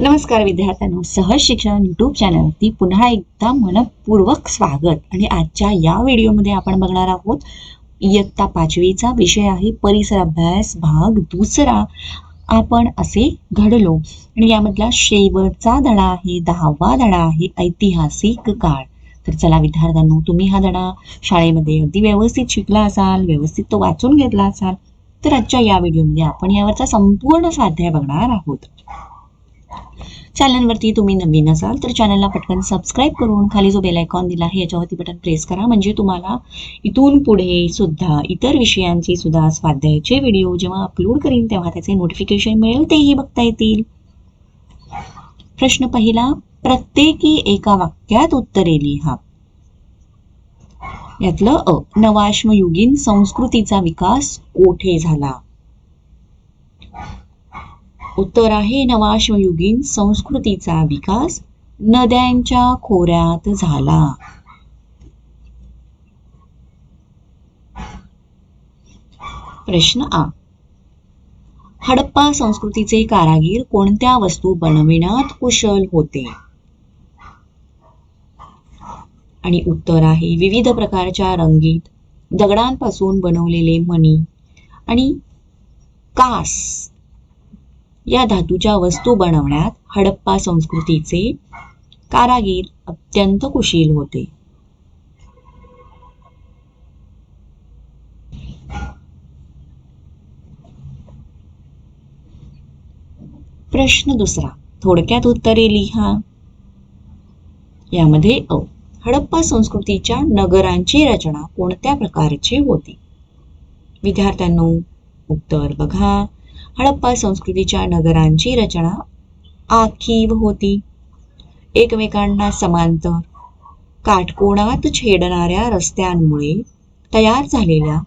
नमस्कार विद्यार्थ्यांनो सहज शिक्षण यूट्यूब चॅनलवरती पुन्हा एकदा मनपूर्वक स्वागत. आणि आजच्या या व्हिडिओमध्ये आपण बघणार आहोत इयत्ता पाचवीचा विषय आहे परिसर अभ्यास भाग दुसरा. आपण असे घडलो. आणि यामधला शेवटचा धडा आहे दहावा धडा आहे ऐतिहासिक काळ. तर चला विद्यार्थ्यांनो तुम्ही हा धडा शाळेमध्ये अगदी व्यवस्थित शिकला असाल व्यवस्थित तो वाचून घेतला असाल तर आजच्या या व्हिडिओमध्ये आपण यावरचा संपूर्ण स्वाध्याय बघणार आहोत. चॅनलवरती तुम्ही नवीन असाल तर चॅनलला पटकन सबस्क्राईब करून खाली जो बेल आयकॉन दिला आहे याच्यावरती बटन प्रेस करा. म्हणजे तुम्हाला इथून पुढे सुद्धा इतर विषयांचे सुद्धा स्वाध्यायाचे व्हिडिओ जेव्हा अपलोड करीन तेव्हा त्याचे नोटिफिकेशन मिळेल तेही बघता येतील. प्रश्न पहिला प्रत्येकी एका वाक्यात उत्तरे लिहा. यातलं अ नवाश्मयुगीन संस्कृतीचा विकास कोठे झाला? उत्तर आहे नवाश्मयुगीन संस्कृतीचा विकास नद्यांच्या खोऱ्यात झाला. प्रश्न आ. हडप्पा संस्कृतीचे कारागीर कोणत्या वस्तू बनविण्यात कुशल होते? आणि उत्तर आहे विविध प्रकारच्या रंगीत दगडांपासून बनवलेले मणी आणि कास. या धातूच्या वस्तू बनवण्यात हडप्पा संस्कृतीचे कारागीर अत्यंत कुशील होते. प्रश्न दुसरा थोडक्यात उत्तरे लिहा. यामध्ये अ हडप्पा संस्कृतीच्या नगरांची रचना कोणत्या प्रकारची होती? विद्यार्थ्यांनो उत्तर बघा. हडप्पा संस्कृतीच्या नगरांची रचना आखीव होती. एकमेकांना समांतर काटकोणात छेडणाऱ्या रस्त्यांमुळे तयार झालेल्या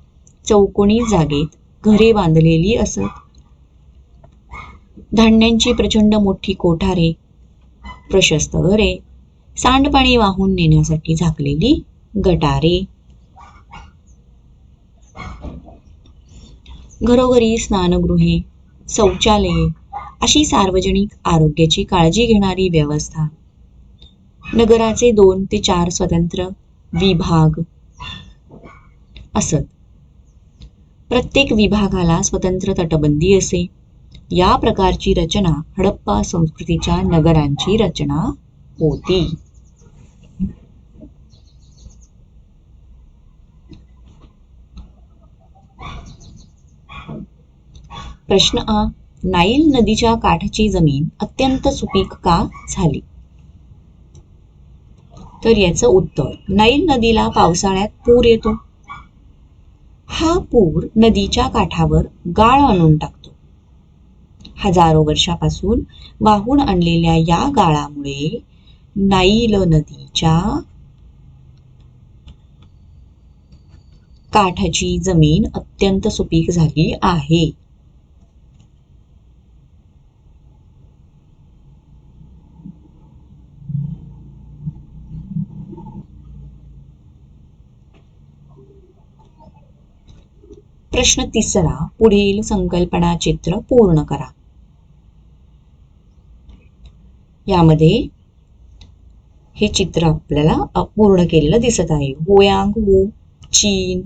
चौकोनी जागेत घरे बांधलेली असत. धान्यांची प्रचंड मोठी कोठारे प्रशस्त घरे सांडपाणी वाहून नेण्यासाठी झाकलेली गटारे. घरोघरी स्नानगृहे शौचालये अशी सार्वजनिक आरोग्याची काळजी घेणारी व्यवस्था. नगराचे दोन ते चार स्वतंत्र विभाग असत. प्रत्येक विभागाला स्वतंत्र तटबंदी असे. या प्रकारची रचना हडप्पा संस्कृतीच्या नगरांची रचना होती. प्रश्न अ नाईल नदीच्या काठाची जमीन अत्यंत सुपीक का झाली? तर याचं उत्तर नाईल नदीला पावसाळ्यात पूर येतो. हा पूर नदीच्या काठावर गाळ आणून टाकतो. हजारो वर्षापासून वाहून आणलेल्या या गाळामुळे नाईल नदीच्या काठाची जमीन अत्यंत सुपीक झाली आहे. प्रश्न तिसरा पुढील संकल्पना चित्र पूर्ण करा. यामध्ये हे चित्र आपल्याला पूर्ण केलेलं दिसत आहे. होयांग हो चीन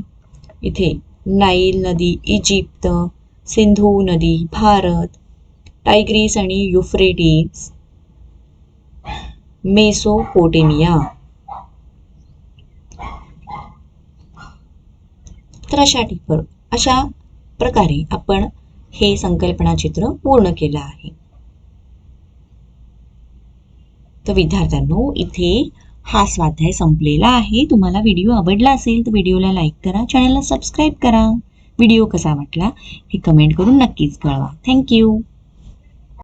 इथे नाईल नदी इजिप्त सिंधू नदी भारत टायग्रीस आणि युफ्रेटीस मेसोपोटेमिया. तर अशा टिपर अशा प्रकारे आपण हे संकल्पना चित्र पूर्ण केलं आहे. तर विद्यार्थ्यांनो इथे हा स्वाध्याय संपलेला आहे. तुम्हाला व्हिडिओ आवडला असेल तर व्हिडिओला लाईक करा चॅनलला सबस्क्राईब करा. व्हिडिओ कसा वाटला हे कमेंट करून नक्कीच कळवा. थँक्यू